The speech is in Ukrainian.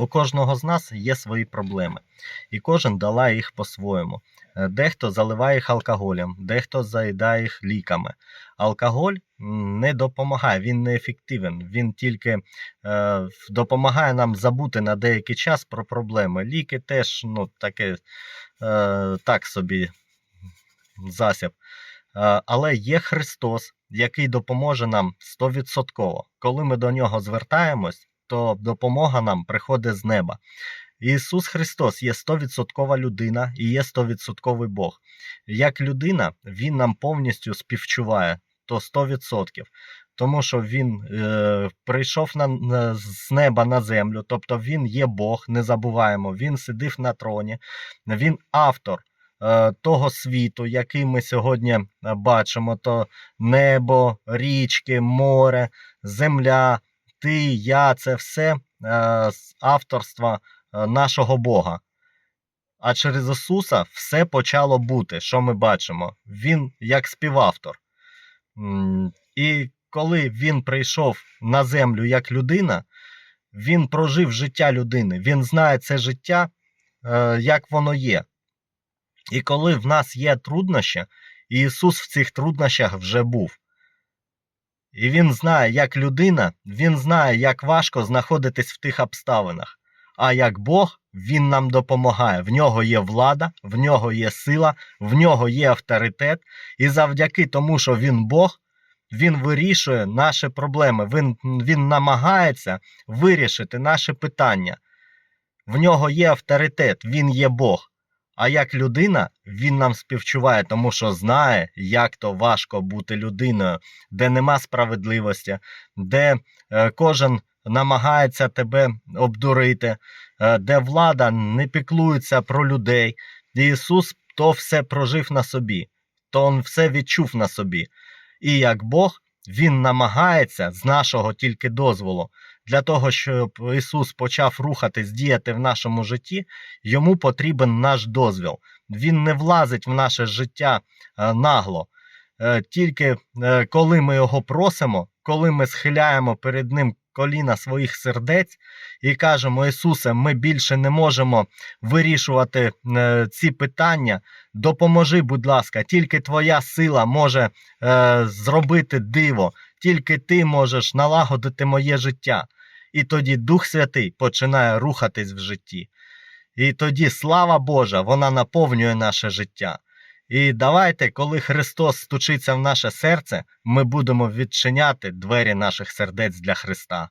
У кожного з нас є свої проблеми, і кожен долає їх по-своєму. Е, Дехто заливає їх алкоголем, дехто заїдає їх ліками. Алкоголь не допомагає, він не ефективен. Він тільки е, допомагає нам забути на деякий час про проблеми. Ліки теж ну, таке, е, так собі засіб. Е, але є Христос, який допоможе нам 100%. Коли ми до нього звертаємось, то допомога нам приходить з неба. Ісус Христос є 100% людина і є 100% Бог. Як людина, Він нам повністю співчуває, то 100%. Тому що Він е, прийшов на, на, з неба на землю, тобто Він є Бог, не забуваємо, Він сидив на троні, Він автор е, того світу, який ми сьогодні е, бачимо: то небо, річки, море, земля, ти, я це все е, з авторства е, нашого Бога. А через Ісуса все почало бути, що ми бачимо. Він як співавтор. І коли він прийшов на землю як людина, він прожив життя людини. Він знає це життя, е, як воно є. І коли в нас є труднощі, Ісус в цих труднощах вже був. І він знає, як людина, він знає, як важко знаходитись в тих обставинах. А як Бог, він нам допомагає. В нього є влада, в нього є сила, в нього є авторитет. І завдяки тому, що він Бог, він вирішує наші проблеми. Він, він намагається вирішити наші питання. В нього є авторитет, він є Бог. А як людина, він нам співчуває, тому що знає, як то важко бути людиною, де нема справедливості, де е, кожен намагається тебе обдурити, е, де влада не піклується про людей. І Ісус то все прожив на собі, то Він все відчув на собі. І як Бог, Він намагається з нашого тільки дозволу. Для того, щоб Ісус почав рухатись, діяти в нашому житті, йому потрібен наш дозвіл. Він не влазить в наше життя е, нагло. Е, Тільки е, коли ми його просимо, коли ми схиляємо перед ним коліна своїх сердець і кажемо: Ісусе, ми більше не можемо вирішувати ці питання. Допоможи, будь ласка, тільки Твоя сила може зробити диво, тільки Ти можеш налагодити моє життя. І тоді Дух Святий починає рухатись в житті. І тоді слава Божа, вона наповнює наше життя. І давайте, коли Христос стучиться в наше серце, ми будемо відчиняти двері наших сердець для Христа.